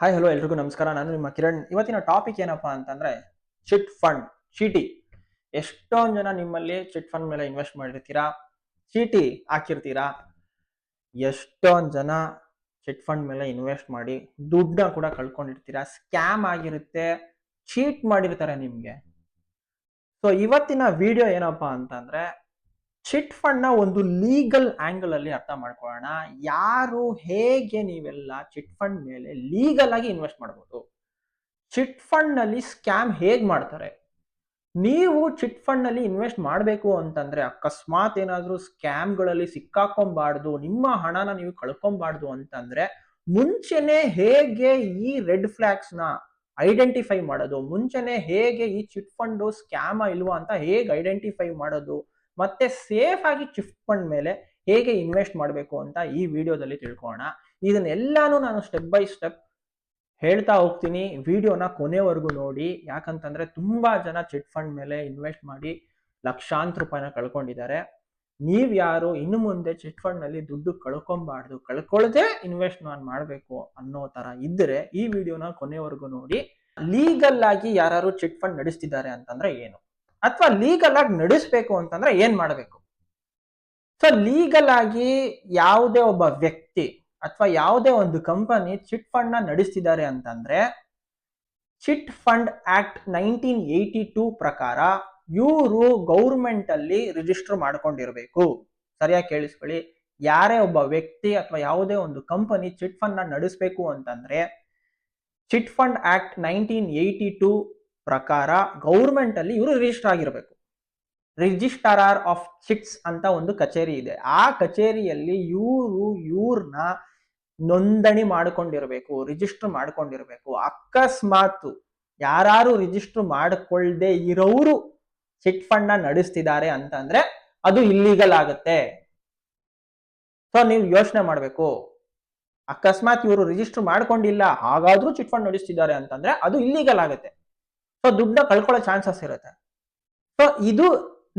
Hi hello ಎಲ್ರಿಗೂ ನಮಸ್ಕಾರ. ನಾನು ನಿಮ್ಮ ಕಿರಣ್. ಇವತ್ತಿನ ಟಾಪಿಕ್ ಏನಪ್ಪಾ ಅಂತಂದ್ರೆ ಚಿಟ್ ಫಂಡ್ ಚೀಟಿ. ಎಷ್ಟೊಂದು ಜನ ನಿಮ್ಮಲ್ಲಿ ಚಿಟ್ ಫಂಡ್ ಮೇಲೆ ಇನ್ವೆಸ್ಟ್ ಮಾಡಿರ್ತೀರಾ? ಚೀಟಿ ಹಾಕಿರ್ತೀರಾ? ಎಷ್ಟೊಂದು ಜನ ಚಿಟ್ ಫಂಡ್ ಮೇಲೆ ಇನ್ವೆಸ್ಟ್ ಮಾಡಿ ದುಡ್ಡನ್ನ ಕೂಡ ಕಳ್ಕೊಂಡಿರ್ತೀರಾ? ಸ್ಕ್ಯಾಮ್ ಆಗಿರುತ್ತೆ ಚೀಟ್ ಮಾಡಿರ್ತಾರೆ ನಿಮ್ಗೆ. ಸೊ ಇವತ್ತಿನ ವಿಡಿಯೋ ಏನಪ್ಪಾ ಅಂತಂದ್ರೆ ಚಿಟ್ ಫಂಡ್ನ ಒಂದು ಲೀಗಲ್ ಆಂಗಲ್ ಅಲ್ಲಿ ಅರ್ಥ ಮಾಡ್ಕೊಳ್ಳೋಣ. ಯಾರು ಹೇಗೆ ನೀವೆಲ್ಲ ಚಿಟ್ ಫಂಡ್ ಮೇಲೆ ಲೀಗಲ್ ಆಗಿ ಇನ್ವೆಸ್ಟ್ ಮಾಡ್ಬೋದು? ಚಿಟ್ ಫಂಡ್ನಲ್ಲಿ ಸ್ಕ್ಯಾಮ್ ಹೇಗೆ ಮಾಡ್ತಾರೆ? ನೀವು ಚಿಟ್ ಫಂಡ್ನಲ್ಲಿ ಇನ್ವೆಸ್ಟ್ ಮಾಡಬೇಕು ಅಂತಂದ್ರೆ ಅಕಸ್ಮಾತ್ ಏನಾದರೂ ಸ್ಕ್ಯಾಮ್ಗಳಲ್ಲಿ ಸಿಕ್ಕಾಕೊಂಬಾರ್ದು, ನಿಮ್ಮ ಹಣನ ನೀವು ಕಳ್ಕೊಂಬಾರ್ದು ಅಂತಂದ್ರೆ ಮುಂಚೆನೆ ಹೇಗೆ ಈ ರೆಡ್ ಫ್ಲಾಗ್ಸ್ನ ಐಡೆಂಟಿಫೈ ಮಾಡೋದು, ಮುಂಚೆನೆ ಹೇಗೆ ಈ ಚಿಟ್ ಫಂಡ್ ಸ್ಕ್ಯಾಮ ಇಲ್ವಾ ಅಂತ ಹೇಗೆ ಐಡೆಂಟಿಫೈ ಮಾಡೋದು ಮತ್ತೆ ಸೇಫ್ ಆಗಿ ಚಿಟ್ ಫಂಡ್ ಮೇಲೆ ಹೇಗೆ ಇನ್ವೆಸ್ಟ್ ಮಾಡಬೇಕು ಅಂತ ಈ ವಿಡಿಯೋದಲ್ಲಿ ತಿಳ್ಕೊಳ್ಳೋಣ. ಇದನ್ನೆಲ್ಲಾನು ನಾನು ಸ್ಟೆಪ್ ಬೈ ಸ್ಟೆಪ್ ಹೇಳ್ತಾ ಹೋಗ್ತೀನಿ. ವಿಡಿಯೋನ ಕೊನೆವರೆಗೂ ನೋಡಿ. ಯಾಕಂತಂದ್ರೆ ತುಂಬಾ ಜನ ಚಿಟ್ ಫಂಡ್ ಮೇಲೆ ಇನ್ವೆಸ್ಟ್ ಮಾಡಿ ಲಕ್ಷಾಂತರ ರೂಪಾಯಿನ ಕಳ್ಕೊಂಡಿದ್ದಾರೆ. ನೀವ್ ಯಾರು, ಇನ್ನು ಮುಂದೆ ಚಿಟ್ ಫಂಡ್ನಲ್ಲಿ ದುಡ್ಡು ಕಳ್ಕೊಬಾರ್ದು ಕಳ್ಕೊಳ್ಳದೆ ಇನ್ವೆಸ್ಟ್ ನಾನು ಮಾಡಬೇಕು ಅನ್ನೋ ತರ ಇದ್ರೆ ಈ ವಿಡಿಯೋನ ಕೊನೆವರೆಗೂ ನೋಡಿ. ಲೀಗಲ್ ಆಗಿ ಯಾರು ಚಿಟ್ ಫಂಡ್ ನಡೆಸ್ತಿದ್ದಾರೆ ಅಂತಂದ್ರೆ ಏನು? ಅಥವಾ ಲೀಗಲ್ ಆಗಿ ನಡೆಸಬೇಕು ಅಂತಂದ್ರೆ ಏನ್ ಮಾಡಬೇಕು? ಸೊ ಲೀಗಲ್ ಆಗಿ ಯಾವುದೇ ಒಬ್ಬ ವ್ಯಕ್ತಿ ಅಥವಾ ಯಾವುದೇ ಒಂದು ಕಂಪನಿ ಚಿಟ್ ಫಂಡ್ನ ನಡೆಸ್ತಿದ್ದಾರೆ ಅಂತಂದ್ರೆ chit fund act nineteen eighty two ಪ್ರಕಾರ ಇವರು ಗೌರ್ಮೆಂಟ್ ಅಲ್ಲಿ ರಿಜಿಸ್ಟರ್ ಮಾಡ್ಕೊಂಡಿರ್ಬೇಕು. ಸರಿಯಾಗಿ ಕೇಳಿಸ್ಕೊಳ್ಳಿ. ಯಾರೇ ಒಬ್ಬ ವ್ಯಕ್ತಿ ಅಥವಾ ಯಾವುದೇ ಒಂದು ಕಂಪನಿ ಚಿಟ್ ಫಂಡ್ನ ನಡೆಸಬೇಕು ಅಂತಂದ್ರೆ chit fund act nineteen eighty two ಪ್ರಕಾರ ಗೌರ್ಮೆಂಟ್ ಅಲ್ಲಿ ಇವರು ರಿಜಿಸ್ಟರ್ ಆಗಿರಬೇಕು. ರಿಜಿಸ್ಟ್ರಾರ್ ಆಫ್ ಚಿಟ್ಸ್ ಅಂತ ಒಂದು ಕಚೇರಿ ಇದೆ. ಆ ಕಚೇರಿಯಲ್ಲಿ ಇವರು ಇವ್ರನ್ನ ನೋಂದಣಿ ಮಾಡ್ಕೊಂಡಿರ್ಬೇಕು ರಿಜಿಸ್ಟರ್ ಮಾಡ್ಕೊಂಡಿರ್ಬೇಕು. ಅಕಸ್ಮಾತ್ ಯಾರು ರಿಜಿಸ್ಟರ್ ಮಾಡಿಕೊಳ್ಳದೆ ಇರೋರು ಚಿಟ್ ಫಂಡ್ನ ನಡೆಸ್ತಿದ್ದಾರೆ ಅಂತಂದ್ರೆ ಅದು ಇಲ್ಲೀಗಲ್ ಆಗುತ್ತೆ. ಸೊ ನೀವು ಯೋಚನೆ ಮಾಡಬೇಕು. ಅಕಸ್ಮಾತ್ ಇವರು ರಿಜಿಸ್ಟರ್ ಮಾಡ್ಕೊಂಡಿಲ್ಲ, ಹಾಗಾದ್ರೂ ಚಿಟ್ ಫಂಡ್ ನಡೆಸ್ತಿದ್ದಾರೆ ಅಂತಂದ್ರೆ ಅದು ಇಲ್ಲೀಗಲ್ ಆಗುತ್ತೆ. ಸೊ ದುಡ್ಡ ಕಳ್ಕೊಳ್ಳೋ ಚಾನ್ಸಸ್ ಇರುತ್ತೆ. ಸೊ ಇದು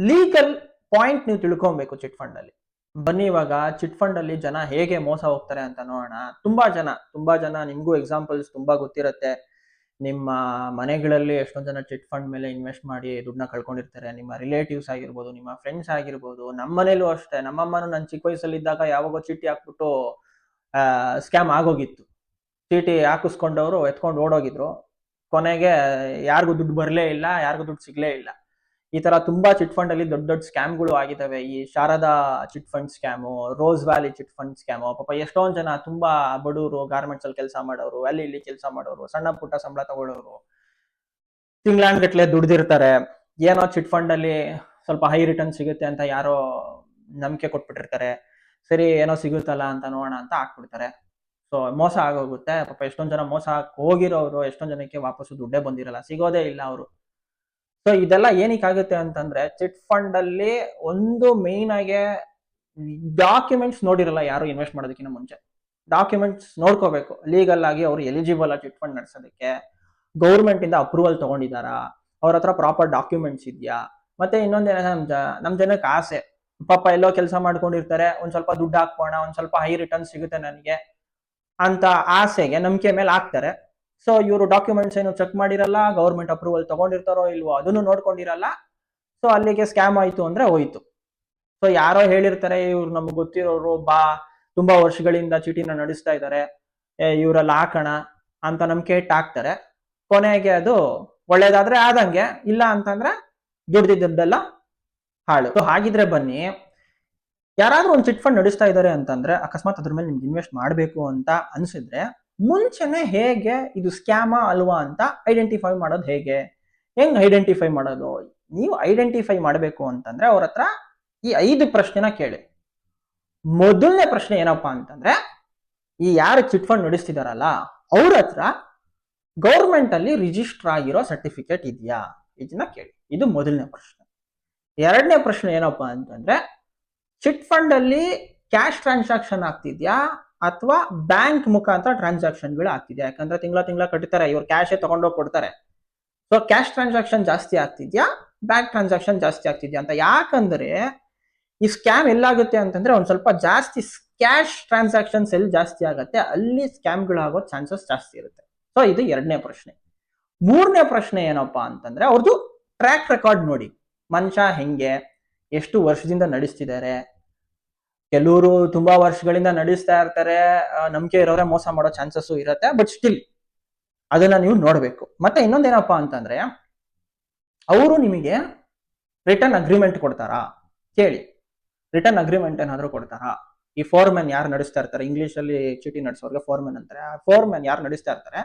ಲೀಗಲ್ ಪಾಯಿಂಟ್ ನೀವು ತಿಳ್ಕೊಬೇಕು ಚಿಟ್ ಫಂಡ್ ಅಲ್ಲಿ. ಬನ್ನಿ ಇವಾಗ, ಚಿಟ್ ಫಂಡ್ ಅಲ್ಲಿ ಜನ ಹೇಗೆ ಮೋಸ ಹೋಗ್ತಾರೆ ಅಂತ ನೋಡೋಣ. ತುಂಬಾ ಜನ ತುಂಬಾ ಜನ ನಿಮ್ಗೂ ಎಕ್ಸಾಂಪಲ್ಸ್ ತುಂಬಾ ಗೊತ್ತಿರುತ್ತೆ. ನಿಮ್ಮ ಮನೆಗಳಲ್ಲಿ ಎಷ್ಟೊಂದು ಜನ ಚಿಟ್ ಫಂಡ್ ಮೇಲೆ ಇನ್ವೆಸ್ಟ್ ಮಾಡಿ ದುಡ್ಡನ್ನ ಕಳ್ಕೊಂಡಿರ್ತಾರೆ. ನಿಮ್ಮ ರಿಲೇಟಿವ್ಸ್ ಆಗಿರ್ಬೋದು, ನಿಮ್ಮ ಫ್ರೆಂಡ್ಸ್ ಆಗಿರ್ಬೋದು ನಮ್ಮ ಮನೇಲೂ ಅಷ್ಟೇ. ನಮ್ಮಮ್ಮನೂ ನನ್ನ ಚಿಕ್ಕ ವಯಸ್ಸಲ್ಲಿದ್ದಾಗ ಯಾವಾಗೋ ಚೀಟಿ ಹಾಕ್ಬಿಟ್ಟು ಸ್ಕ್ಯಾಮ್ ಆಗೋಗಿತ್ತು. ಚೀಟಿ ಹಾಕಿಸ್ಕೊಂಡವರು ಎತ್ಕೊಂಡು ಓಡೋಗಿದ್ರು. ಕೊನೆಗೆ ಯಾರಿಗೂ ದುಡ್ಡು ಬರಲೇ ಇಲ್ಲ, ಯಾರಿಗೂ ದುಡ್ಡು ಸಿಗ್ಲೇ ಇಲ್ಲ. ಈ ತರ ತುಂಬಾ ಚಿಟ್ ಫಂಡ್ ಅಲ್ಲಿ ದೊಡ್ಡ ದೊಡ್ಡ ಸ್ಕ್ಯಾಮ್ಗಳು ಆಗಿದ್ದಾವೆ ಈ Sharada chit fund scam rose valley chit fund scam ಪಾಪ ಎಷ್ಟೊಂದ್ ಜನ ತುಂಬಾ ಬಡವರು ಗಾರ್ಮೆಂಟ್ಸ್ ಅಲ್ಲಿ ಕೆಲಸ ಮಾಡೋರು, ಅಲ್ಲಿ ಇಲ್ಲಿ ಕೆಲಸ ಮಾಡೋರು, ಸಣ್ಣ ಪುಟ್ಟ ಸಂಬಳ ತಗೊಳ್ಳೋರು. ತಿಂಗಳಾನ್ಗಟ್ಲೆ ದುಡ್ದಿರ್ತಾರೆ. ಏನೋ ಚಿಟ್ ಫಂಡ್ ಅಲ್ಲಿ ಸ್ವಲ್ಪ ಹೈ ರಿಟರ್ನ್ ಸಿಗುತ್ತೆ ಅಂತ ಯಾರೋ ನಂಬಿಕೆ ಕೊಟ್ಬಿಟ್ಟಿರ್ತಾರೆ. ಸರಿ, ಏನೋ ಸಿಗುತ್ತಲ್ಲ ಅಂತ ನೋಡೋಣ ಅಂತ ಹಾಕ್ಬಿಡ್ತಾರೆ. ಸೊ ಮೋಸ ಆಗೋಗುತ್ತೆ. ಪಾಪ ಎಷ್ಟೊಂದು ಜನ ಮೋಸ ಹೋಗಿರೋರು ಎಷ್ಟೊಂದು ಜನಕ್ಕೆ ವಾಪಸ್ಸು ದುಡ್ಡೇ ಬಂದಿರಲ್ಲ. ಸಿಗೋದೇ ಇಲ್ಲ ಅವರು. ಸೊ ಇದೆಲ್ಲ ಏನಕ್ಕಾಗುತ್ತೆ ಅಂತಂದ್ರೆ, ಚಿಟ್ ಫಂಡ್ ಅಲ್ಲಿ ಒಂದು ಮೇನ್ ಆಗಿ ಡಾಕ್ಯುಮೆಂಟ್ಸ್ ನೋಡಿರಲ್ಲ ಯಾರು ಇನ್ವೆಸ್ಟ್ ಮಾಡೋದಕ್ಕಿಂತ ಮುಂಚೆ. ಡಾಕ್ಯುಮೆಂಟ್ಸ್ ನೋಡ್ಕೋಬೇಕು. ಲೀಗಲ್ ಆಗಿ ಅವರು ಎಲಿಜಿಬಲ್ ಆ ಚಿಟ್ ಫಂಡ್ ನಡೆಸೋದಕ್ಕೆ. ಗೌರ್ಮೆಂಟ್ ಇಂದ ಅಪ್ರೂವಲ್ ತಗೊಂಡಿದಾರಾ ಅವ್ರ ಹತ್ರ ಪ್ರಾಪರ್ ಡಾಕ್ಯುಮೆಂಟ್ಸ್ ಇದೆಯಾ? ಮತ್ತೆ ಇನ್ನೊಂದೇನ ನಮ್ ಜನಕ್ಕೆ ಆಸೆ. ಪಾಪ ಎಲ್ಲೋ ಕೆಲಸ ಮಾಡ್ಕೊಂಡಿರ್ತಾರೆ. ಒಂದ್ ಸ್ವಲ್ಪ ದುಡ್ಡು ಹಾಕೋಣ ಒಂದ್ ಸ್ವಲ್ಪ ಹೈ ರಿಟರ್ನ್ ಸಿಗುತ್ತೆ ನನಗೆ. ಅಂತ ಆಸೆಗೆ ನಂಬಿಕೆ ಮೇಲೆ ಹಾಕ್ತಾರೆ. ಸೊ ಇವರು ಡಾಕ್ಯುಮೆಂಟ್ಸ್ ಏನು ಚೆಕ್ ಮಾಡಿರಲ್ಲ ಗೌರ್ಮೆಂಟ್ ಅಪ್ರೂವಲ್ ತಗೊಂಡಿರ್ತಾರೋ ಇಲ್ವೋ ಅದನ್ನು ನೋಡ್ಕೊಂಡಿರಲ್ಲ. ಸೊ ಅಲ್ಲಿಗೆ ಸ್ಕ್ಯಾಮ್ ಆಯ್ತು ಅಂದ್ರೆ ಹೋಯ್ತು. ಸೊ ಯಾರೋ ಹೇಳಿರ್ತಾರೆ, ಇವ್ರು ನಮ್ಗೆ ಗೊತ್ತಿರೋರು ಬಾ, ತುಂಬಾ ವರ್ಷಗಳಿಂದ ಚೀಟಿನ ನಡೆಸ್ತಾ ಇದ್ದಾರೆ ಇವರೆಲ್ಲ ಹಾಕೋಣ ಅಂತ ನಂಬಿಕೆ ಇಟ್ಟು ಹಾಕ್ತಾರೆ ಕೊನೆಗೆ ಅದು ಒಳ್ಳೇದಾದ್ರೆ ಆದಂಗೆ, ಇಲ್ಲ ಅಂತಂದ್ರೆ ದುಡ್ದಿದ್ದೆಲ್ಲ ಹಾಳು. ಸೊ ಹಾಗಿದ್ರೆ ಬನ್ನಿ ಯಾರಾದ್ರೂ ಒಂದು ಚಿಟ್ ಫಂಡ್ ನಡೆಸ್ತಾ ಇದ್ದಾರೆ ಅಂತಂದ್ರೆ ಅಕಸ್ಮಾತ್ ಅದ್ರ ಮೇಲೆ ನಿಮ್ಗೆ ಇನ್ವೆಸ್ಟ್ ಮಾಡಬೇಕು ಅಂತ ಅನ್ಸಿದ್ರೆ ಮುಂಚೆನೆ ಹೇಗೆ ಇದು ಸ್ಕ್ಯಾಮ ಅಲ್ವಾ ಅಂತ ಐಡೆಂಟಿಫೈ ಮಾಡೋದು ಹೇಗೆ? ಹೆಂಗ್ ಐಡೆಂಟಿಫೈ ಮಾಡೋದು? ನೀವು ಐಡೆಂಟಿಫೈ ಮಾಡಬೇಕು ಅಂತಂದ್ರೆ ಅವ್ರ ಹತ್ರ ಈ ಐದು ಪ್ರಶ್ನೆನ ಕೇಳಿ. ಮೊದಲನೇ ಪ್ರಶ್ನೆ ಏನಪ್ಪಾ ಅಂತಂದ್ರೆ, ಈ ಯಾರು ಚಿಟ್ ಫಂಡ್ ನಡೆಸ್ತಿದಾರಲ್ಲ, ಅವ್ರ ಹತ್ರ ಗೌರ್ಮೆಂಟ್ ಅಲ್ಲಿ ರಿಜಿಸ್ಟರ್ ಆಗಿರೋ ಸರ್ಟಿಫಿಕೇಟ್ ಇದೆಯಾ? ಇದನ್ನ ಕೇಳಿ. ಇದು ಮೊದಲನೇ ಪ್ರಶ್ನೆ. ಎರಡನೇ ಪ್ರಶ್ನೆ ಏನಪ್ಪಾ ಅಂತಂದ್ರೆ ಚಿಟ್ ಫಂಡ್ ಅಲ್ಲಿ ಕ್ಯಾಶ್ ಟ್ರಾನ್ಸಾಕ್ಷನ್ ಆಗ್ತಿದ್ಯಾ? ಅಥವಾ ಬ್ಯಾಂಕ್ ಮುಖಾಂತರ ಟ್ರಾನ್ಸಾಕ್ಷನ್ಗಳು ಆಗ್ತಿದ್ಯಾ? ಯಾಕಂದ್ರೆ ತಿಂಗಳ ತಿಂಗಳ ಕಟ್ತಾರೆ, ಇವ್ರು ಕ್ಯಾಶೇ ತಗೊಂಡೋಗಿ ಕೊಡ್ತಾರೆ. ಸೊ ಕ್ಯಾಶ್ ಟ್ರಾನ್ಸಾಕ್ಷನ್ ಜಾಸ್ತಿ ಆಗ್ತಿದ್ಯಾ? ಬ್ಯಾಂಕ್ ಟ್ರಾನ್ಸಾಕ್ಷನ್ ಜಾಸ್ತಿ ಆಗ್ತಿದ್ಯಾ ಅಂತ? ಯಾಕಂದ್ರೆ ಈ ಸ್ಕ್ಯಾಮ್ ಎಲ್ಲಾಗುತ್ತೆ ಅಂತಂದ್ರೆ ಒಂದು ಸ್ವಲ್ಪ ಜಾಸ್ತಿ ಕ್ಯಾಶ್ ಟ್ರಾನ್ಸಾಕ್ಷನ್ಸ್ ಎಲ್ಲಿ ಜಾಸ್ತಿ ಆಗುತ್ತೆ, ಅಲ್ಲಿ ಸ್ಕ್ಯಾಮ್ಗಳಾಗೋ ಚಾನ್ಸಸ್ ಜಾಸ್ತಿ ಇರುತ್ತೆ. ಸೊ ಇದು ಎರಡನೇ ಪ್ರಶ್ನೆ. ಮೂರನೇ ಪ್ರಶ್ನೆ ಏನಪ್ಪಾ ಅಂತಂದ್ರೆ ಅವ್ರದ್ದು ಟ್ರ್ಯಾಕ್ ರೆಕಾರ್ಡ್ ನೋಡಿ. ಮನುಷ್ಯ ಹೆಂಗೆ? ಎಷ್ಟು ವರ್ಷದಿಂದ ನಡೆಸ್ತಿದ್ದಾರೆ? ಕೆಲವರು ತುಂಬಾ ವರ್ಷಗಳಿಂದ ನಡೆಸ್ತಾ ಇರ್ತಾರೆ. ನಂಬಿಕೆ ಇರೋರೆ ಮೋಸ ಮಾಡೋ ಚಾನ್ಸಸ್ ಇರುತ್ತೆ ಬಟ್ ಸ್ಟಿಲ್ ಅದನ್ನ ನೀವು ನೋಡ್ಬೇಕು. ಮತ್ತೆ ಇನ್ನೊಂದೇನಪ್ಪಾ ಅಂತಂದ್ರೆ, ಅವರು ನಿಮಗೆ ರಿಟರ್ನ್ ಅಗ್ರಿಮೆಂಟ್ ಕೊಡ್ತಾರಾ? ಕೇಳಿ. ರಿಟರ್ನ್ ಅಗ್ರಿಮೆಂಟ್ ಏನಾದ್ರು ಕೊಡ್ತಾರಾ? ಈ ಫೋರ್ಮೆನ್ ಯಾರು ನಡೆಸ್ತಾ ಇರ್ತಾರೆ? ಇಂಗ್ಲಿಷ್ ಅಲ್ಲಿ ಚೀಟಿ ನಡೆಸೋರ್ಗೆ ಫೋರ್ಮೆನ್ ಅಂತಾರೆ. ಆ ಫೋರ್ಮೆನ್ ಯಾರು ನಡೆಸ್ತಾ ಇರ್ತಾರೆ?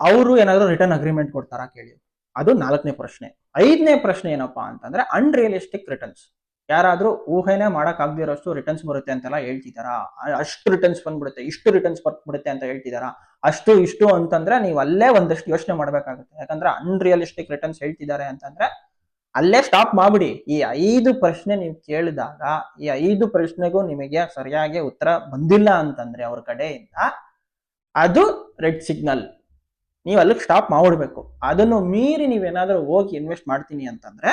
ಅವರು ಏನಾದ್ರು ರಿಟರ್ನ್ ಅಗ್ರಿಮೆಂಟ್ ಕೊಡ್ತಾರಾ? ಕೇಳಿ. ಅದು ನಾಲ್ಕನೇ ಪ್ರಶ್ನೆ. ಐದನೇ ಪ್ರಶ್ನೆ ಏನಪ್ಪಾ ಅಂತಂದ್ರೆ ಅನ್ರಿಯಲಿಸ್ಟಿಕ್ ರಿಟರ್ನ್ಸ್ ಯಾರಾದ್ರೂ ಊಹೆನೇ ಮಾಡಕ್ ಆಗದಿರೋಷ್ಟು ರಿಟರ್ನ್ಸ್ ಬರುತ್ತೆ ಅಂತೆಲ್ಲ ಹೇಳ್ತಿದಾರಾ? ಅಷ್ಟು ರಿಟರ್ನ್ಸ್ ಬಂದ್ಬಿಡುತ್ತೆ, ಇಷ್ಟು ರಿಟರ್ನ್ಸ್ ಬರ್ಬಿಡುತ್ತೆ ಅಂತ ಹೇಳ್ತಿದಾರಾ? ಅಷ್ಟು, ಇಷ್ಟು ಅಂತಂದ್ರೆ ನೀವು ಅಲ್ಲೇ ಒಂದಷ್ಟು ಯೋಚನೆ ಮಾಡ್ಬೇಕಾಗುತ್ತೆ. ಯಾಕಂದ್ರೆ ಅನ್ರಿಯಲಿಸ್ಟಿಕ್ ರಿಟರ್ನ್ಸ್ ಹೇಳ್ತಿದ್ದಾರೆ ಅಂತಂದ್ರೆ ಅಲ್ಲೇ ಸ್ಟಾಪ್ ಮಾಡ್ಬಿಡಿ. ಈ ಐದು ಪ್ರಶ್ನೆ ನೀವು ಕೇಳಿದಾಗ, ಈ ಐದು ಪ್ರಶ್ನೆಗೂ ನಿಮಗೆ ಸರಿಯಾಗಿ ಉತ್ತರ ಬಂದಿಲ್ಲ ಅಂತಂದ್ರೆ ಅವ್ರ ಕಡೆಯಿಂದ ಅದು ರೆಡ್ ಸಿಗ್ನಲ್ ನೀವು ಅಲ್ಲಿಗೆ ಸ್ಟಾಪ್ ಮಾಡ್ಬಿಡ್ಬೇಕು. ಅದನ್ನು ಮೀರಿ ನೀವೇನಾದರೂ ಹೋಗಿ ಇನ್ವೆಸ್ಟ್ ಮಾಡ್ತೀನಿ ಅಂತಂದ್ರೆ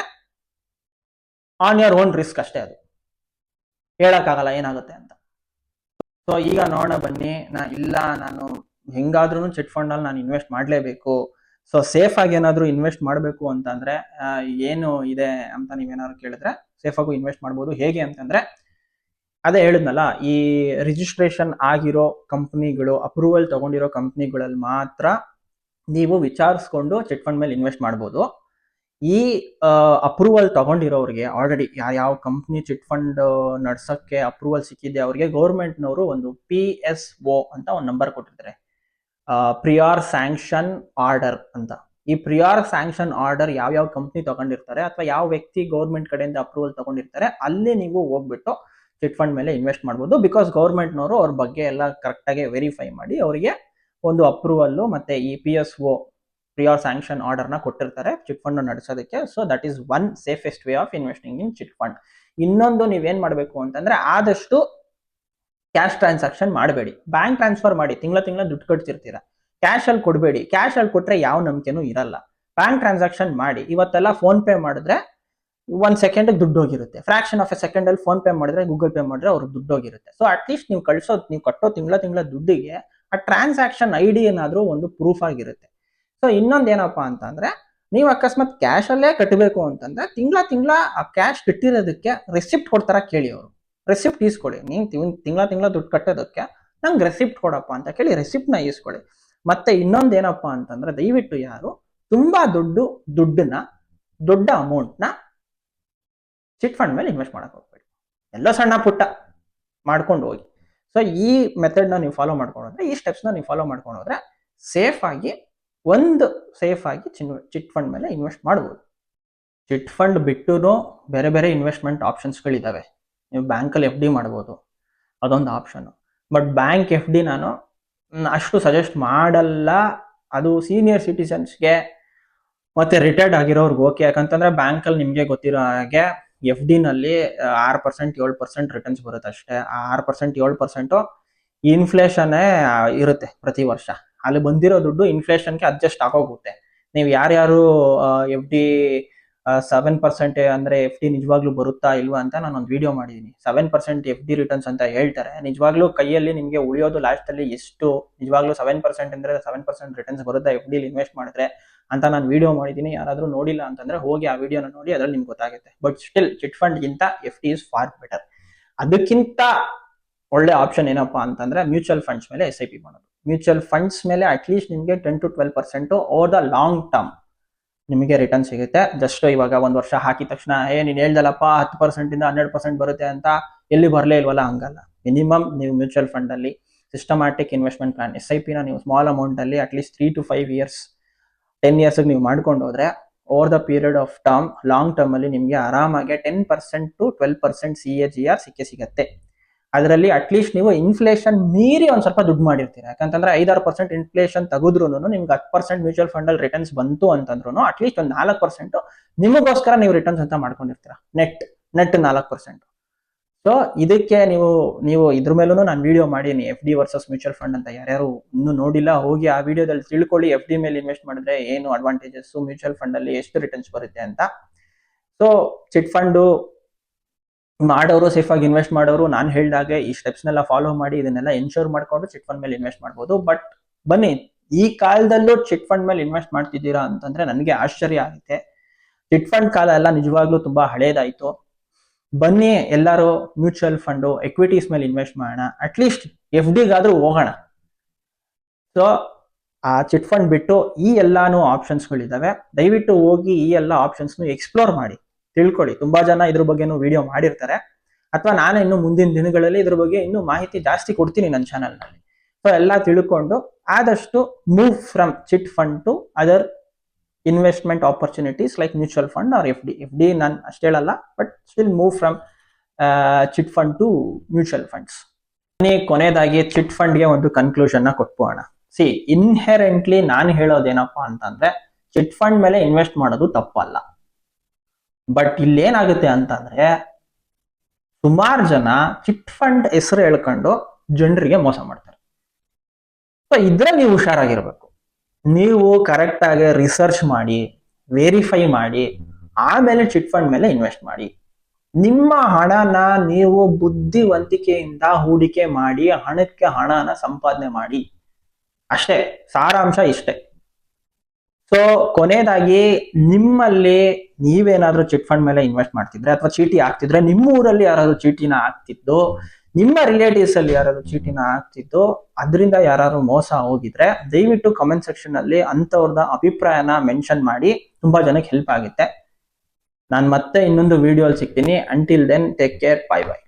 ಆನ್ ಯೋರ್ ಓನ್ ರಿಸ್ಕ್ ಅಷ್ಟೇ ಅದು. ಹೇಳಕ್ಕಾಗಲ್ಲ, ಏನಾಗುತ್ತೆ ಅಂತ. ಸೊ ಈಗ ನೋಡೋಣ ಬನ್ನಿ, ನಾ ಇಲ್ಲ, ನಾನು ಹೆಂಗಾದ್ರೂ ಚಿಟ್ ಫಂಡ್ ಅಲ್ಲಿ ನಾನು ಇನ್ವೆಸ್ಟ್ ಮಾಡಲೇಬೇಕು. ಸೊ ಸೇಫ್ ಆಗಿ ಏನಾದ್ರು ಇನ್ವೆಸ್ಟ್ ಮಾಡಬೇಕು ಅಂತಂದ್ರೆ ಏನು ಇದೆ ಅಂತ ನೀವೇನಾದ್ರು ಕೇಳಿದ್ರೆ ಸೇಫ್ ಆಗು ಇನ್ವೆಸ್ಟ್ ಮಾಡ್ಬೋದು. ಹೇಗೆ ಅಂತಂದ್ರೆ, ಅದೇ ಹೇಳಿದ್ನಲ್ಲ, ಈ ರಿಜಿಸ್ಟ್ರೇಷನ್ ಆಗಿರೋ ಕಂಪ್ನಿಗಳು ಅಪ್ರೂವಲ್ ತಗೊಂಡಿರೋ ಕಂಪ್ನಿಗಳಲ್ಲಿ ಮಾತ್ರ ನೀವು ವಿಚಾರಿಸ್ಕೊಂಡು ಚಿಟ್ ಫಂಡ್ ಮೇಲೆ ಇನ್ವೆಸ್ಟ್ ಮಾಡ್ಬೋದು. ಈ ಅಪ್ರೂವಲ್ ತಗೊಂಡಿರೋರಿಗೆ ಆಲ್ರೆಡಿ ಯಾವ ಕಂಪ್ನಿ ಚಿಟ್ ಫಂಡ್ ನಡ್ಸೋಕ್ಕೆ ಅಪ್ರೂವಲ್ ಸಿಕ್ಕಿದೆ ಅವ್ರಿಗೆ ಗೌರ್ಮೆಂಟ್ನವರು ಒಂದು ಪಿ ಎಸ್ ಒ ಅಂತ ಒಂದು ನಂಬರ್ ಕೊಟ್ಟಿರ್ತಾರೆ ಪ್ರಿಯಾರ್ ಸ್ಯಾಂಕ್ಷನ್ ಆರ್ಡರ್ ಅಂತ. ಈ ಪ್ರಿಯಾರ್ ಸ್ಯಾಂಕ್ಷನ್ ಆರ್ಡರ್ ಯಾವ್ಯಾವ ಕಂಪ್ನಿ ತಗೊಂಡಿರ್ತಾರೆ ಅಥವಾ ಯಾವ ವ್ಯಕ್ತಿ ಗೌರ್ಮೆಂಟ್ ಕಡೆಯಿಂದ ಅಪ್ರೂವಲ್ ತಗೊಂಡಿರ್ತಾರೆ ಅಲ್ಲಿ ನೀವು ಹೋಗ್ಬಿಟ್ಟು ಚಿಟ್ ಫಂಡ್ ಮೇಲೆ ಇನ್ವೆಸ್ಟ್ ಮಾಡ್ಬೋದು. ಬಿಕಾಸ್ ಗೌರ್ಮೆಂಟ್ನವರು ಅವ್ರ ಬಗ್ಗೆ ಎಲ್ಲ ಕರೆಕ್ಟಾಗಿ ವೆರಿಫೈ ಮಾಡಿ ಅವರಿಗೆ ಒಂದು ಅಪ್ರೂವಲ್ಲು ಮತ್ತು E P S O prior sanction ಆರ್ಡರ್ನ ಕೊಟ್ಟಿರ್ತಾರೆ ಚಿಟ್ ಫಂಡ್ ನಡೆಸೋದಕ್ಕೆ. So that is one safest way of investing in chit fund ಇನ್ನೊಂದು ನೀವೇನು ಮಾಡಬೇಕು ಅಂತಂದರೆ ಆದಷ್ಟು ಕ್ಯಾಶ್ ಟ್ರಾನ್ಸಾಕ್ಷನ್ ಮಾಡಬೇಡಿ. ಬ್ಯಾಂಕ್ ಟ್ರಾನ್ಸ್ಫರ್ ಮಾಡಿ. ತಿಂಗಳ ತಿಂಗಳ ದುಡ್ಡು ಕಟ್ತಿರ್ತೀರ. ಕ್ಯಾಶಲ್ಲಿ ಕೊಡಬೇಡಿ. ಕ್ಯಾಶಲ್ಲಿ ಕೊಟ್ಟರೆ ಯಾವ ನಂಬಿಕೆನೂ ಇರಲ್ಲ. ಬ್ಯಾಂಕ್ ಟ್ರಾನ್ಸಾಕ್ಷನ್ ಮಾಡಿ. ಇವತ್ತೆಲ್ಲ ಫೋನ್ ಪೇ ಮಾಡಿದ್ರೆ ಒಂದು ಸೆಕೆಂಡಿಗೆ ದುಡ್ಡು ಹೋಗಿರುತ್ತೆ. ಫ್ರಾಕ್ಷನ್ ಆಫ್ ಎ ಸೆಕೆಂಡಲ್ಲಿ ಫೋನ್ ಪೇ ಮಾಡಿದ್ರೆ ಗೂಗಲ್ ಪೇ ಮಾಡಿದ್ರೆ ಅವ್ರಿಗೆ ದುಡ್ಡು ಹೋಗಿರುತ್ತೆ. ಸೊ ಅಟ್ಲೀಸ್ಟ್ ನೀವು ಕಳ್ಸೋದು, ನೀವು ಕಟ್ಟೋ ತಿಂಗಳ ತಿಂಗಳ ದುಡ್ಡಿಗೆ ಆ ಟ್ರಾನ್ಸಾಕ್ಷನ್ ಐ ಡಿ ಏನಾದರೂ ಒಂದು ಪ್ರೂಫ್ ಆಗಿರುತ್ತೆ. ಸೊ ಇನ್ನೊಂದು ಏನಪ್ಪ ಅಂತಂದ್ರೆ, ನೀವು ಅಕಸ್ಮಾತ್ ಕ್ಯಾಶ್ ಅಲ್ಲೇ ಕಟ್ಟಬೇಕು ಅಂತಂದ್ರೆ, ತಿಂಗಳ ತಿಂಗಳ ಆ ಕ್ಯಾಶ್ ಕಟ್ಟಿರೋದಕ್ಕೆ ರೆಸಿಪ್ಟ್ ಕೊಡ್ತಾರ ಕೇಳಿ ಅವರು. ರೆಸಿಪ್ಟ್ ಈಸ್ಕೊಳ್ಳಿ. ನೀವು ತಿಂಗಳ ತಿಂಗಳ ದುಡ್ಡು ಕಟ್ಟೋದಕ್ಕೆ ನಂಗೆ ರೆಸಿಪ್ಟ್ ಕೊಡಪ್ಪ ಅಂತ ಕೇಳಿ ರೆಸಿಪ್ಟ್ನ ಈಸ್ಕೊಳ್ಳಿ. ಮತ್ತೆ ಇನ್ನೊಂದು ಏನಪ್ಪ ಅಂತಂದ್ರೆ, ದಯವಿಟ್ಟು ಯಾರು, ತುಂಬಾ ದುಡ್ಡು ದುಡ್ಡನ್ನ, ದೊಡ್ಡ ಅಮೌಂಟ್ನ ಚಿಟ್ ಫಂಡ್ ಮೇಲೆ ಇನ್ವೆಸ್ಟ್ ಮಾಡಕ್ ಹೋಗ್ಬೇಡಿ. ಎಲ್ಲೋ ಸಣ್ಣ ಪುಟ್ಟ ಮಾಡ್ಕೊಂಡು ಹೋಗಿ. ಸೊ ಈ ಮೆಥಡ್ನ ನೀವು ಫಾಲೋ ಮಾಡ್ಕೊಂಡು ಹೋದ್ರೆ, ಈ ಸ್ಟೆಪ್ಸ್ನ ನೀವು ಫಾಲೋ ಮಾಡ್ಕೊಂಡು ಹೋದ್ರೆ ಸೇಫ್ ಆಗಿ ಒಂದು ಸೇಫ್ ಆಗಿ ಚಿಟ್ ಫಂಡ್ ಮೇಲೆ ಇನ್ವೆಸ್ಟ್ ಮಾಡ್ಬೋದು. ಚಿಟ್ ಫಂಡ್ ಬಿಟ್ಟು ಬೇರೆ ಬೇರೆ ಇನ್ವೆಸ್ಟ್ಮೆಂಟ್ ಆಪ್ಷನ್ಸ್ಗಳಿದ್ದಾವೆ ನೀವು ಬ್ಯಾಂಕಲ್ಲಿ ಎಫ್ ಡಿ ಮಾಡ್ಬೋದು. ಅದೊಂದು option but bank F D ನಾನು ಅಷ್ಟು ಸಜೆಸ್ಟ್ ಮಾಡಲ್ಲ. ಅದು ಸೀನಿಯರ್ ಸಿಟಿಸನ್ಸ್ಗೆ ಮತ್ತೆ ರಿಟೈರ್ಡ್ ಆಗಿರೋರ್ಗೆ ಓಕೆ ಯಾಕಂತಂದ್ರೆ ಬ್ಯಾಂಕಲ್ಲಿ ನಿಮಗೆ ಗೊತ್ತಿರೋ ಹಾಗೆ ಎಫ್ ಡಿ ನಲ್ಲಿ ಆರು ಪರ್ಸೆಂಟ್ ಏಳು ಪರ್ಸೆಂಟ್ ರಿಟರ್ನ್ಸ್ ಬರುತ್ತೆ ಅಷ್ಟೇ. ಆ ಆರು ಪರ್ಸೆಂಟ್ ಏಳು ಪರ್ಸೆಂಟು ಇನ್ಫ್ಲೇಷನ್ನೇ ಇರುತ್ತೆ ಪ್ರತಿ ವರ್ಷ. ಅಲ್ಲಿ ಬಂದಿರೋ ದುಡ್ಡು ಇನ್ಫ್ಲೇಷನ್ಗೆ ಅಡ್ಜಸ್ಟ್ ಆಗೋಗುತ್ತೆ. ನೀವು ಯಾರ್ಯಾರು ಎಫ್ ಡಿ ಸೆವೆನ್ ಪರ್ಸೆಂಟ್ ಅಂದ್ರೆ ಎಫ್ ಡಿ ನಿಜವಾಗ್ಲೂ ಬರುತ್ತಾ ಇಲ್ವಾ ಅಂತ ನಾನು ಒಂದು ವಿಡಿಯೋ ಮಾಡಿದ್ದೀನಿ seven percent F D returns ಅಂತ ಹೇಳ್ತಾರೆ. ನಿಜವಾಗ್ಲೂ ಕೈಯಲ್ಲಿ ನಿಮಗೆ ಉಳಿಯೋದು ಲಾಸ್ಟ್ ಅಲ್ಲಿ ಎಷ್ಟು? ನಿಜವಾಗ್ಲೂ ಸೆವೆನ್ ಪರ್ಸೆಂಟ್ ಅಂದ್ರೆ ಸೆವೆನ್ ಪರ್ಸೆಂಟ್ ರಿಟರ್ನ್ಸ್ ಬರುತ್ತಾ? ಎಫ್ ಡಿ ಇನ್ವೆಸ್ಟ್ ಮಾಡಿದ್ರೆ ಅಂತ ನಾನು ವಿಡಿಯೋ ಮಾಡಿದ್ದೀನಿ ಯಾರಾದರೂ ನೋಡಿಲ್ಲ ಅಂತಂದ್ರೆ ಹೋಗಿ ಆ ವಿಡಿಯೋನ ನೋಡಿ, ಅದ್ರಲ್ಲಿ ನಿಮ್ಗೆ ಗೊತ್ತಾಗುತ್ತೆ. ಬಟ್ ಸ್ಟಿಲ್ ಚಿಟ್ ಫಂಡ್ ಗಿಂತ F D is far better ಅದಕ್ಕಿಂತ ಒಳ್ಳೆ ಆಪ್ಷನ್ ಏನಪ್ಪಾ ಅಂತಂದ್ರೆ ಮ್ಯೂಚುವಲ್ ಫಂಡ್ಸ್ ಮೇಲೆ ಎಸ್ ಐ ಪಿ ಮಾಡೋದು. ಮ್ಯೂಚುವಲ್ ಫಂಡ್ಸ್ ಮೇಲೆ ಅಟ್ಲೀಸ್ಟ್ ನಿಮಗೆ ten to twelve percent over the long term ನಿಮಗೆ ರಿಟರ್ನ್ ಸಿಗುತ್ತೆ. ಜಸ್ಟ್ ಇವಾಗ ಒಂದು ವರ್ಷ ಹಾಕಿದ ತಕ್ಷಣ, ಏ, ನೀನು ಹೇಳ್ದಲ್ಲಪ್ಪ, ಹತ್ತು ಪರ್ಸೆಂಟ್ ಇಂದ ಹನ್ನೆರಡು ಪರ್ಸೆಂಟ್ ಬರುತ್ತೆ ಅಂತ ಎಲ್ಲಿ ಬರಲೇ ಇಲ್ವಲ್ಲ, ಹಂಗಲ್ಲ. ಮಿನಿಮಮ್ ನೀವು ಮ್ಯೂಚುವಲ್ ಫಂಡ್ ಅಲ್ಲಿ systematic investment plan S I ಪಿನ ನೀವು ಸ್ಮಾಲ್ ಅಮೌಂಟ್ ಅಲ್ಲಿ at least three to five years ten years ನೀವು ಮಾಡ್ಕೊಂಡು ಹೋದ್ರೆ over the period of term long term ಅಲ್ಲಿ ನಿಮಗೆ ಆರಾಮಾಗಿ ten percent to twelve percent C A G R ಸಿಕ್ಕೇ ಸಿಗತ್ತೆ. ಅದರಲ್ಲಿ ಅಟ್ಲೀಸ್ಟ್ ನೀವು ಇನ್ಫ್ಲೇಷನ್ ಮೀರಿ ಒಂದು ಸ್ವಲ್ಪ ದುಡ್ಡು ಮಾಡಿರ್ತೀರಾ. ಯಾಕಂತಂದ್ರೆ ಐದಾರು ಪರ್ಸೆಂಟ್ ಇನ್ಫ್ಲೇಷನ್ ತೆಗೆದ್ರೂ ನಿಮ್ಗೆ ಹತ್ತು ಪರ್ಸೆಂಟ್ ಮ್ಯೂಚುವಲ್ ಫಂಡ್ ಅಲ್ಲಿ ರಿಟರ್ನ್ಸ್ ಬಂತು ಅಂತಂದ್ರೂ ಅಟ್ಲೀಸ್ಟ್ ಒಂದು ನಾಲ್ಕು ಪರ್ಸೆಂಟ್ ನಿಮಗೋಸ್ಕರ ನೀವು ರಿಟರ್ನ್ಸ್ ಅಂತ ಮಾಡ್ಕೊಂಡಿರ್ತೀರ. ನೆಟ್ ನೆಟ್ ನಾಲ್ಕು ಪರ್ಸೆಂಟ್ ಸೊ ಇದಕ್ಕೆ ನೀವು ನೀವು ಇದ್ರ ಮೇಲೂ ನಾನು ವಿಡಿಯೋ ಮಾಡೀನಿ. F D versus mutual fund ಅಂತ. ಯಾರ್ಯಾರು ಇನ್ನೂ ನೋಡಿಲ್ಲ, ಹೋಗಿ ಆ ವಿಡಿಯೋದಲ್ಲಿ ತಿಳ್ಕೊಳ್ಳಿ. ಎಫ್ ಡಿ ಮೇಲೆ ಇನ್ವೆಸ್ಟ್ ಮಾಡಿದ್ರೆ ಏನು ಅಡ್ವಾಂಟೇಜಸ್ ಮ್ಯೂಚುವಲ್ ಫಂಡ್ ಅಲ್ಲಿ ಎಷ್ಟು ರಿಟರ್ನ್ಸ್ ಬರುತ್ತೆ ಅಂತ. ಸೊ ಚಿಟ್ ಫಂಡು ಮಾಡೋರು ಸೇಫ್ ಆಗಿ ಇನ್ವೆಸ್ಟ್ ಮಾಡೋರು, ನಾನು ಹೇಳಿದಾಗೆ ಈ ಸ್ಟೆಪ್ಸ್ನೆಲ್ಲ ಫಾಲೋ ಮಾಡಿ ಇದನ್ನೆಲ್ಲ ಎನ್ಶೋರ್ ಮಾಡ್ಕೊಂಡು ಚಿಟ್ ಫಂಡ್ ಮೇಲೆ ಇನ್ವೆಸ್ಟ್ ಮಾಡ್ಬೋದು. ಬಟ್ ಬನ್ನಿ, ಈ ಕಾಲದಲ್ಲೂ ಚಿಟ್ ಫಂಡ್ ಮೇಲೆ ಇನ್ವೆಸ್ಟ್ ಮಾಡ್ತಿದ್ದೀರಾ ಅಂತಂದ್ರೆ ನನಗೆ ಆಶ್ಚರ್ಯ ಆಗುತ್ತೆ. ಚಿಟ್ ಫಂಡ್ ಕಾಲ ಎಲ್ಲ ನಿಜವಾಗ್ಲೂ ತುಂಬಾ ಹಳೇದಾಯ್ತು. ಬನ್ನಿ, ಎಲ್ಲರೂ ಮ್ಯೂಚುವಲ್ ಫಂಡು ಎಕ್ವಿಟೀಸ್ ಮೇಲೆ ಇನ್ವೆಸ್ಟ್ ಮಾಡೋಣ. ಅಟ್ಲೀಸ್ಟ್ ಎಫ್ ಡಿಗಾದ್ರೂ ಹೋಗೋಣ. ಸೊ ಆ ಚಿಟ್ ಫಂಡ್ ಬಿಟ್ಟು ಈ ಎಲ್ಲಾನು ಆಪ್ಷನ್ಸ್ಗಳಿದಾವೆ ದಯವಿಟ್ಟು ಹೋಗಿ ಈ ಎಲ್ಲ ಆಪ್ಷನ್ಸ್ನು ಎಕ್ಸ್ಪ್ಲೋರ್ ಮಾಡಿ. ತಿಳ್ಕೊಳ್ಳಿ. ತುಂಬಾ ಜನ ಇದ್ರ ಬಗ್ಗೆನೂ ವಿಡಿಯೋ ಮಾಡಿರ್ತಾರೆ. ಅಥವಾ ನಾನು ಇನ್ನು ಮುಂದಿನ ದಿನಗಳಲ್ಲಿ ಇದ್ರ ಬಗ್ಗೆ ಇನ್ನೂ ಮಾಹಿತಿ ಜಾಸ್ತಿ ಕೊಡ್ತೀನಿ ನನ್ನ ಚಾನಲ್ನಲ್ಲಿ ಸೊ ಎಲ್ಲ ತಿಳ್ಕೊಂಡು ಆದಷ್ಟು move from chit fund to other investment opportunities like mutual fund or F D F D ನಾನು ಅಷ್ಟೇ ಹೇಳಲ್ಲ but still move from chit fund to mutual funds ಕೊನೆಯದಾಗಿ ಚಿಟ್ ಫಂಡ್ಗೆ ಒಂದು ಕನ್ಕ್ಲೂಷನ್ನ ಕೊಟ್ಬೋಣ ಸಿ ಇನ್ಹೆರೆಂಟ್ಲಿ ನಾನು ಹೇಳೋದೇನಪ್ಪಾ ಅಂತಂದ್ರೆ ಚಿಟ್ ಫಂಡ್ ಮೇಲೆ ಇನ್ವೆಸ್ಟ್ ಮಾಡೋದು ತಪ್ಪಲ್ಲ. ಬಟ್ ಇಲ್ಲೇನಾಗುತ್ತೆ ಅಂತಂದ್ರೆ, ಸುಮಾರು ಜನ ಚಿಟ್ ಫಂಡ್ ಹೆಸರು ಹೇಳ್ಕೊಂಡು ಜನರಿಗೆ ಮೋಸ ಮಾಡ್ತಾರೆ. ಸೊ ಇದ್ರಲ್ಲಿ ನೀವು ಹುಷಾರಾಗಿರ್ಬೇಕು. ನೀವು ಕರೆಕ್ಟ್ ಆಗಿ ರಿಸರ್ಚ್ ಮಾಡಿ ವೆರಿಫೈ ಮಾಡಿ, ಆಮೇಲೆ ಚಿಟ್ ಫಂಡ್ ಮೇಲೆ ಇನ್ವೆಸ್ಟ್ ಮಾಡಿ. ನಿಮ್ಮ ಹಣನ ನೀವು ಬುದ್ಧಿವಂತಿಕೆಯಿಂದ ಹೂಡಿಕೆ ಮಾಡಿ, ಹಣಕ್ಕೆ ಹಣನ ಸಂಪಾದನೆ ಮಾಡಿ. ಅಷ್ಟೇ, ಸಾರಾಂಶ ಇಷ್ಟೇ. ಸೊ ಕೊನೆಯದಾಗಿ ನಿಮ್ಮಲ್ಲಿ ನೀವೇನಾದ್ರೂ ಚಿಟ್ ಫಂಡ್ ಮೇಲೆ ಇನ್ವೆಸ್ಟ್ ಮಾಡ್ತಿದ್ರೆ ಅಥವಾ ಚೀಟಿ ಹಾಕ್ತಿದ್ರೆ ನಿಮ್ಮ ಊರಲ್ಲಿ ಯಾರಾದ್ರೂ ಚೀಟಿನ ಹಾಕ್ತಿದ್ದು, ನಿಮ್ಮ ರಿಲೇಟಿವ್ಸ್ ಅಲ್ಲಿ ಯಾರಾದ್ರು ಚೀಟಿನ ಹಾಕ್ತಿದ್ದು, ಅದರಿಂದ ಯಾರಾದ್ರು ಮೋಸ ಹೋಗಿದ್ರೆ ದಯವಿಟ್ಟು ಕಮೆಂಟ್ ಸೆಕ್ಷನ್ ಅಲ್ಲಿ ಅಂತವ್ರದ ಅಭಿಪ್ರಾಯನ ಮೆನ್ಷನ್ ಮಾಡಿ, ತುಂಬಾ ಜನಕ್ಕೆ ಹೆಲ್ಪ್ ಆಗುತ್ತೆ. ನಾನು ಮತ್ತೆ ಇನ್ನೊಂದು ವಿಡಿಯೋ ಸಿಗ್ತೀನಿ. Until then take care bye bye